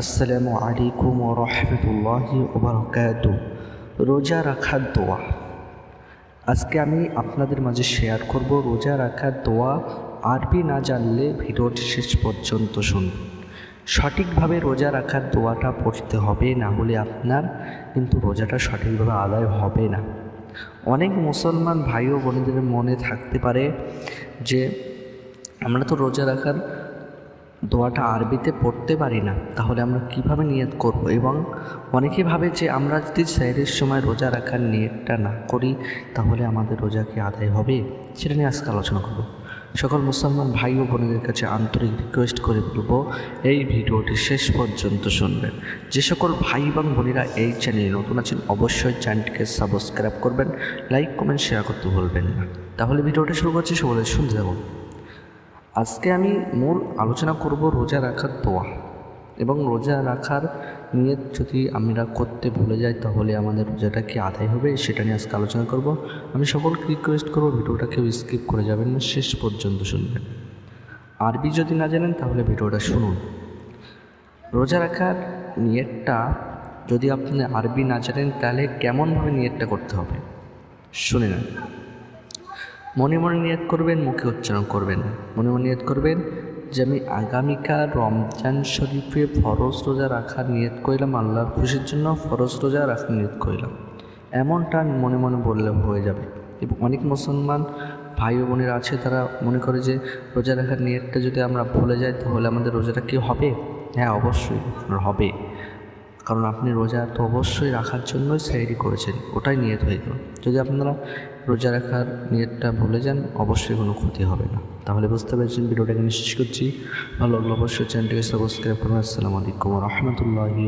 আসসালামু আলাইকুম ও রহমতুল্লাহি ওবরকাত রোজা রাখার দোয়া। আজকে আমি আপনাদের মাঝে শেয়ার করব রোজা রাখার দোয়া আরবি না জানলে ভিডিওটি শেষ পর্যন্ত শুনুন। সঠিকভাবে রোজা রাখার দোয়াটা পড়তে হবে, না হলে আপনার কিন্তু রোজাটা সঠিকভাবে আদায় হবে না। অনেক মুসলমান ভাই ও বোনেদের মনে থাকতে পারে যে, আমরা তো রোজা রাখার দোয়াটা আরবিতে পড়তে পারি না, তাহলে আমরা কীভাবে নিয়ত করব? এবং অনেকে ভাবে যে আমরা যদি স্যারের সময় রোজা রাখার নিয়তটা না করি, তাহলে আমাদের রোজা কি আদায় হবে? সেটা নিয়ে আজকে আলোচনা করব। সকল মুসলমান ভাই ও বোনেদের কাছে আন্তরিক রিকোয়েস্ট করে বলব, এই ভিডিওটি শেষ পর্যন্ত শুনবেন। যে সকল ভাই এবং বোনেরা এই চ্যানেলে নতুন আছেন, অবশ্যই চ্যানেলটিকে সাবস্ক্রাইব করবেন লাইক কমেন্ট শেয়ার করতে ভুলবেন না। তাহলে ভিডিওটা শুরু করছি, সকলে শুনতে থাকুন। আজকে আমি মূল আলোচনা করব রোজা রাখার দোয়া। এবং রোজা রাখার নিয়ে যদি আমরা করতে ভুলে যাই, তাহলে আমাদের রোজাটা কি আদায় হবে, সেটা নিয়ে আজকে আলোচনা করব। আমি সকলকে রিকোয়েস্ট করব, ভিডিওটা কেউ স্কিপ করে যাবেন না, শেষ পর্যন্ত শুনবেন। আরবি যদি না জানেন, তাহলে ভিডিওটা শুনুন। রোজা রাখার নিয়তটা যদি আপনি আরবি না জানেন, তাহলে কেমনভাবে নিয়তটা করতে হবে? শুনে নেন। মনে মনে নিয়ত করবেন, মুখে উচ্চারণ করবেন। মনে মনে নিয়ত করবেন যে আমি আগামীকাল রমজান শরীফে ফরজ রোজা রাখার নিয়ত করলাম আল্লাহর খুশির জন্য ফরজ রোজা রাখার নিয়ত করলাম এমনটা মনে মনে বললে হয়ে যাবে। এবং অনেক মুসলমান ভাই ও বোনেরা আছে, তারা মনে করে যে রোজা রাখার নিয়তটা যদি আমরা ভুলে যাই, তাহলে আমাদের রোজাটা কি হবে? হ্যাঁ অবশ্যই, হবে। কারণ আপনি রোজা তো অবশ্যই রাখার জন্যই সাইডি করেছেন, ওটাই নিয়ত হয়ে গেল। যদি আপনারা রোজা রাখার নিয়তটা ভুলে যান, অবশ্যই কোনো ক্ষতি হবে না। তাহলে বুঝতে পেরেছেন ভিডিওটা এখানে শেষ করছি। ভালো লাগল অবশ্যই চ্যানেলটিকে সাবস্ক্রাইব করুন। আসসালামু আলাইকুম রহমতুল্লাহি